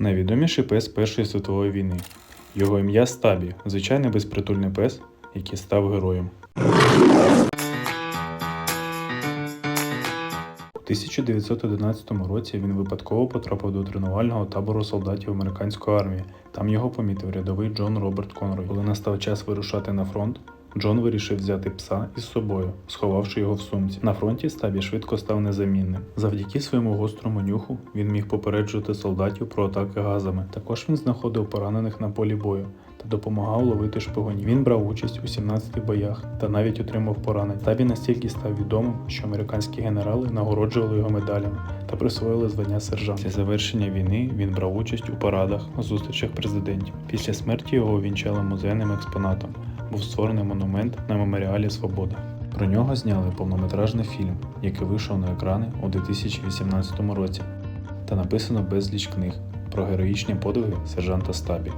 Найвідоміший пес Першої світової війни. Його ім'я Стабі, звичайний безпритульний пес, який став героєм. У 1911 році він випадково потрапив до тренувального табору солдатів американської армії. Там його помітив рядовий Джон Роберт Конрой. Коли настав час вирушати на фронт, Джон вирішив взяти пса із собою, сховавши його в сумці. На фронті Стабі швидко став незамінним. Завдяки своєму гострому нюху він міг попереджувати солдатів про атаки газами. Також він знаходив поранених на полі бою допомагав ловити шпигунів. Він брав участь у 17 боях та навіть отримав поранень. Стабі настільки став відомим, що американські генерали нагороджували його медалями та присвоїли звання сержанта. Після завершення війни він брав участь у парадах, зустрічах президентів. Після смерті його увінчали музейним експонатом. Був створений монумент на меморіалі Свобода. Про нього зняли повнометражний фільм, який вийшов на екрани у 2018 році, та написано безліч книг про героїчні подвиги сержанта Стабі.